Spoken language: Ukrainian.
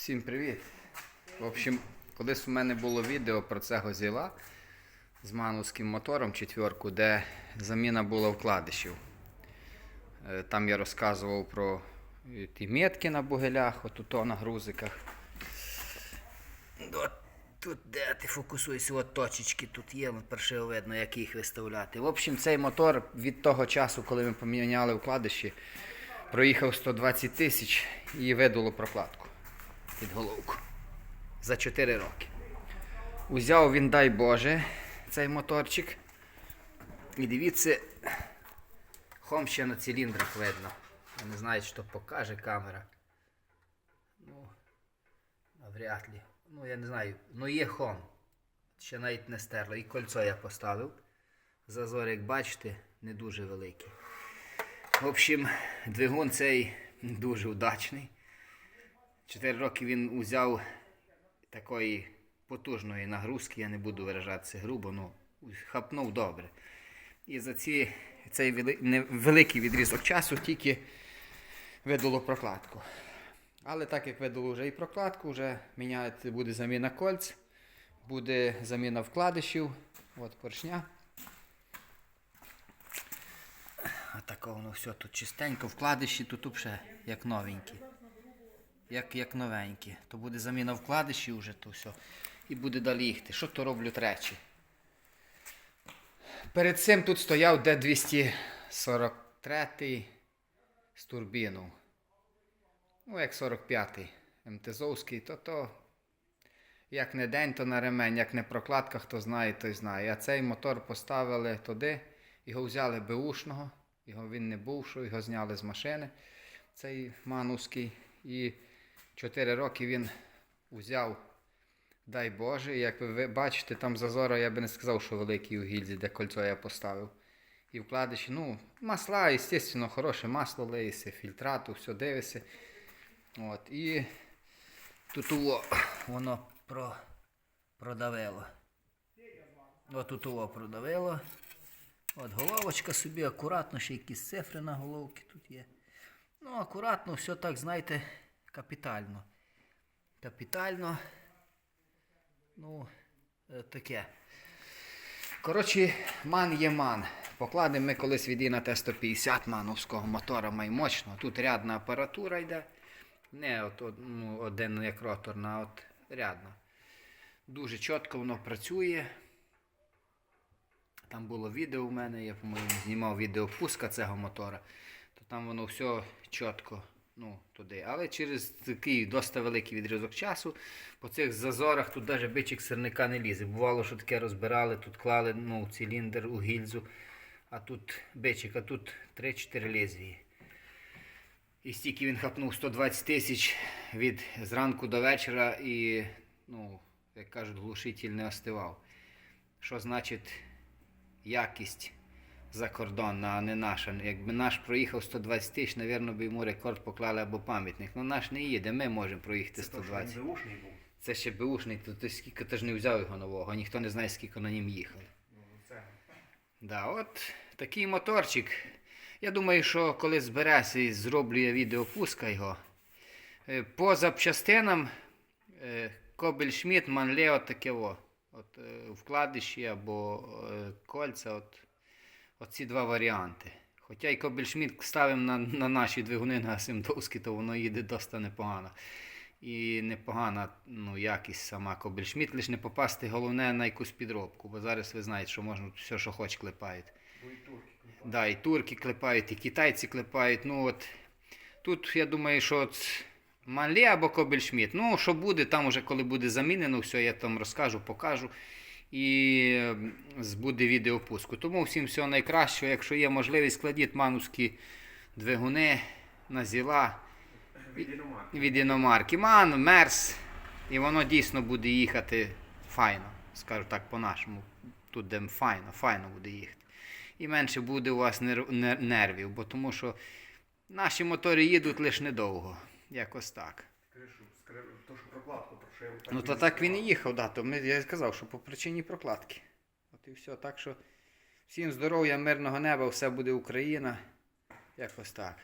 Всім привіт! В общем, колись у мене було відео про цього зіла з мановським мотором четверку, де заміна була вкладишів. Е, Там я розказував про е, ті метки на бугелях, отут на грузиках. От тут де ти фокусуєшся, от точечки тут є, от перше видно, як їх виставляти. В общем, цей мотор від того часу, коли ми поміняли вкладиші, проїхав 120 тисяч і видало прокладку під головку. За 4 роки. Узяв він, дай Боже, цей моторчик. І дивіться, хом ще на циліндрах видно. Я не знаю, що покаже камера. Ну, навряд ли. Ну, я не знаю. Ну є хом. Ще навіть не стерло. І кольцо я поставив. Зазор, як бачите, не дуже великий. В общем, двигун цей дуже удачний. Чотири роки він узяв такої потужної нагрузки, я не буду виражатися грубо, ну хапнув добре. І за ці, цей вели- невеликий відрізок часу тільки видало прокладку. Але так як видало вже і прокладку, вже міняється, буде заміна кольць, буде заміна вкладишів, от поршня. Отако воно все тут чистенько, вкладиші тут взагалі як новенькі. Як, як новенькі. То буде заміна вкладишів вже то все. І буде далі їхати. Що то роблю тречі? Перед цим тут стояв Д243 з турбіну. Ну, як 45-й МТЗовський, то то як не день, то на ремень, як не прокладка, хто знає, той знає. А цей мотор поставили туди, його взяли беушного, його він не був, що його зняли з машини, цей мануський. І 4 роки він взяв, дай Боже, як ви бачите, там зазора, я би не сказав, що великий у гільзі, де кольцо я поставив. І вкладиші, ну, масла, звісно, хороше масло лиється, фільтрату, все дивиться. От, і тут воно про, продавило. От тут продавило. От головочка собі, акуратно, ще якісь цифри на головці тут є. Ну, акуратно, все так, знаєте, капітально. Капітально. Ну, е, таке. Коротше, ман є ман. Покладемо ми колись від на Т-150 мановського мотора маймочного. Тут рядна апаратура йде. Не от, от, ну, один як роторна, а от рядна. Дуже чітко воно працює. Там було відео у мене, я по-моєму знімав відео пуска цього мотора, то там воно все чітко ну, туди. Але через такий досить великий відрізок часу по цих зазорах тут навіть бичик сирника не лізе. Бувало, що таке розбирали, тут клали ну, циліндр у гільзу, а тут бичик, а тут 3-4 лезвії. І стільки він хапнув 120 тисяч від зранку до вечора і, ну, як кажуть, глушитель не остивав. Що значить якість закордонна, а не наша. Якби наш проїхав 120 тисяч, напевно, би йому рекорд поклали або пам'ятник. Ну наш не їде, ми можемо проїхати 120. Це бушний був. Це ще беушний, то ти скільки ти ж не взяв його нового, ніхто не знає, скільки на нім їхали. Ну, це. Да, от такий моторчик. Я думаю, що коли збереся і зроблю я відео пуска його. Е, По запчастинам е, Кобель Шмідт, Манле, от таке о. От, е, вкладиші або кольця. От, оці два варіанти. Хоча і Кобель Шмідт ставимо на, на наші двигуни на Симдовські, то воно їде досить непогано. І непогана ну, якість сама Кобель Шмідт, лише не попасти головне на якусь підробку, бо зараз ви знаєте, що можна все, що хоч клепають. Бо і турки. Да, і турки клепають, і китайці клепають. Ну от тут я думаю, що от Манлі або Кобельшміт. Ну, що буде, там уже коли буде замінено, все, я там розкажу, покажу. І буде відео пуску. Тому всім всього найкращого. Якщо є можливість, складіть мануські двигуни на зіла Від іномарки. Ман, мерс. І воно дійсно буде їхати файно. Скажу так по-нашому. Тут де файно, файно буде їхати. І менше буде у вас нер- нер- нервів, бо тому що наші мотори їдуть лише недовго. Якось так. То, що прокладку, про що я Ну то так він і їхав, да, то ми, я сказав, що по причині прокладки. От і все. Так що всім здоров'я, мирного неба, все буде Україна. Якось так.